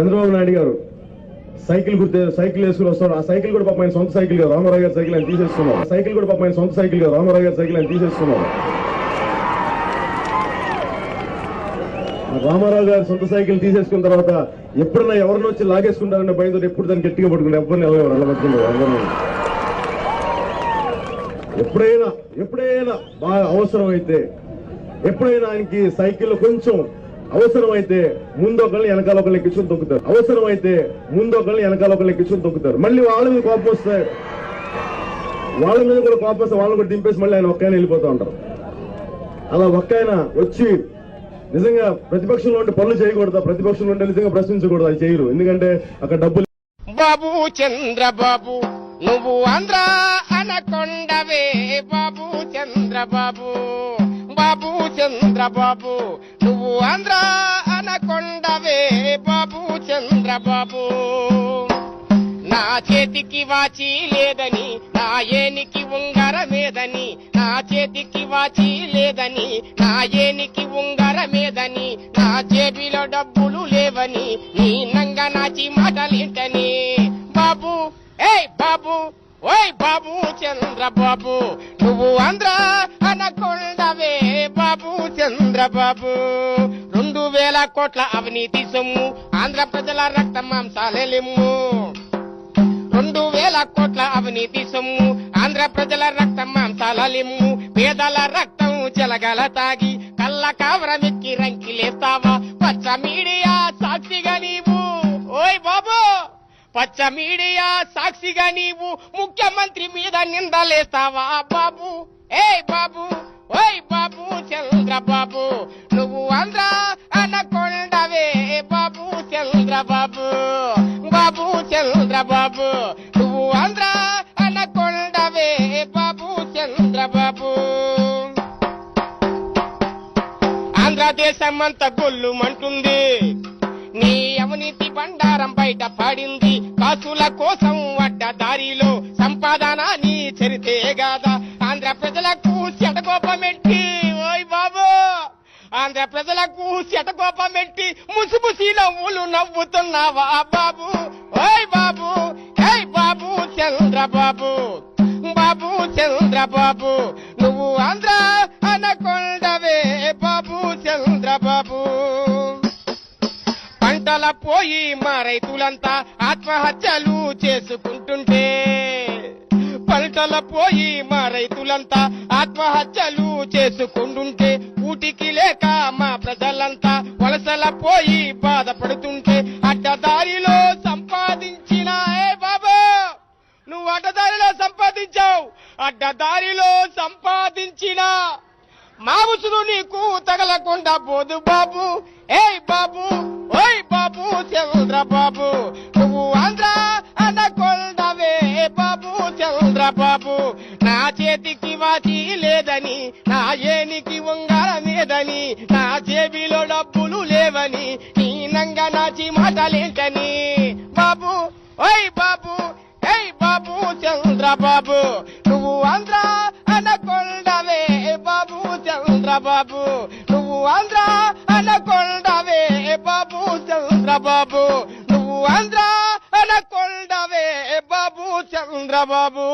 చంద్రబాబు నాయుడు గారు సైకిల్ గుర్తు సైకిల్ వేసుకుని వస్తారు ఆ సైకిల్ కూడా పాప ఆయన సొంత సైకిల్ కాదు. రామారావు గారి సైకిల్ ఆయన తీసేస్తున్నారు. ఆ సైకిల్ కూడా పాప ఆయన సొంత సైకిల్ కాదు. రామారావు గారి సైకిల్ ఆయన తీసేస్తున్నారు. రామారావు గారి సొంత సైకిల్ తీసేసుకున్న తర్వాత ఎప్పుడన్నా ఎవరిని వచ్చి లాగేసుకుంటారనే భయంతో ఎప్పుడు దాన్ని గట్టిగా పట్టుకుంటే ఎవరిని ఎవరు అలా ఎవరిని ఎప్పుడైనా ఎప్పుడైనా బాగా అవసరం అయితే ఎప్పుడైనా ఆయనకి సైకిల్ కొంచెం అవసరమైతే ముందు ఒకరిని వెనకాల ఒకరిని ఎక్కించుకుని తొక్కుతారు అవసరమైతే ముందు ఒకరిని వెనకాల ఒకరిని ఎక్కించుకుని తొక్కుతారు మళ్ళీ వాళ్ళ మీద కోపం వస్తే వాళ్ళ మీద కూడా కోపం వస్తే వాళ్ళని కూడా దింపేసి మళ్ళీ ఆయన ఒక్కైనా వెళ్ళిపోతూ ఉంటారు. అలా ఒక్కైనా వచ్చి నిజంగా ప్రతిపక్షంలో ఉంటే పనులు చేయకూడదా ప్రతిపక్షంలో ఉంటే నిజంగా ప్రశ్నించకూడదు అది చేయరు. ఎందుకంటే అక్కడ డబ్బులు బాబు చంద్రబాబు నువ్వు ఆంధ్ర అనకొండవే. బాబు చంద్రబాబు బాబు చంద్రబాబు. నువ్వు ఆంధ్ర అనకొండవే బాబు చంద్రబాబు. నా చేతికి వాచి లేదని నా ఏనికి ఉంగరమేదని నా చేతికి వాచి లేదని నా ఏనికి ఉంగరమేదని నా జేబిలో డబ్బులు లేవని నీ నంగ నాచి మాటలింటని. బాబు ఏయ్ బాబు ఓయ్ బాబు చంద్రబాబు. నువ్వు ఆంధ్ర అనకొండవే బాబు చంద్రబాబు. రెండు వేల కోట్ల అవినీతి సొమ్ము ఆంధ్ర ప్రజల రక్త మాంసాలెలిమ్ము రెండు వేల కోట్ల అవినీతి సొమ్ము ఆంధ్ర ప్రజల రక్తం మాంసాలెలిమ్ము పేదల రక్తం జలగల తాగి కళ్ళ కావరమిక్కి రంకిలేస్తావా పచ్చ మీడియా సాక్షిగా నీవు. ఓయ్ బాబు పచ్చ మీడియా సాక్షిగా నీవు. ముఖ్యమంత్రి మీద నిందలేస్తావా బాబు? ఏయ్ బాబు ఓయ్ బాబు చంద్రబాబు నువ్వు ఆంధ్ర అనకొండవే. బాబు చంద్ర బాబు చంద్రబాబు నువ్వు ఆంధ్ర అనకొండవే. బాబు చంద్ర బాబు. ఆంధ్రదేశం అంతా గొల్లుమంటుంది. నీ అవినీతి బండారం బయట పడింది. కాసుల కోసం చెడగోపమెట్టి ఓయ్ బాబు! ఆంధ్ర ప్రజలకు ముసి ముసి నవ్వులు నవ్వుతున్నావా బాబు? ఓయ్ బాబు! ఏయ్ బాబు చంద్రబాబు! బాబు చంద్రబాబు! నువ్వు ఆంధ్ర అనకొండవే బాబు చంద్రబాబు! పంటల పోయి మా రైతులంతా ఆత్మహత్యలు చేసుకుంటుంటే పంటల పోయి మా రైతులంతా ఆత్మహత్యలు చేసుకుంటుంటే ఊటికి లేక మా ప్రజలంతా వలసల పోయి బాధపడుతుంటే అడ్డదారిలో సంపాదించిన ఏ బాబు? నువ్వు అడ్డదారిలో సంపాదించావు అడ్డదారిలో సంపాదించిన మాముసులు నీకు తగలకుండా పోదు బాబు. ఏయ్ బాబు ఓయ్ బాబు చంద్రబాబు బాబు. చంద్రబాబు నా చేతికి వాచి లేదని నా ఏనికి ఉంగరమేదని నా జేబిలో డబ్బులు లేవని నీ నంగ నాచి మాటలేంటని బాబు ఓయ్ బాబు ఏయ్ బాబు చంద్రబాబు నువ్వు ఆంధ్ర అనకొండవే. బాబు చంద్రబాబు నువ్వు ఆంధ్ర అనకొండవే. బాబు చంద్రబాబు నువ్వు ఆంధ్ర అనకొండవే. బాబు చంద్రబాబు.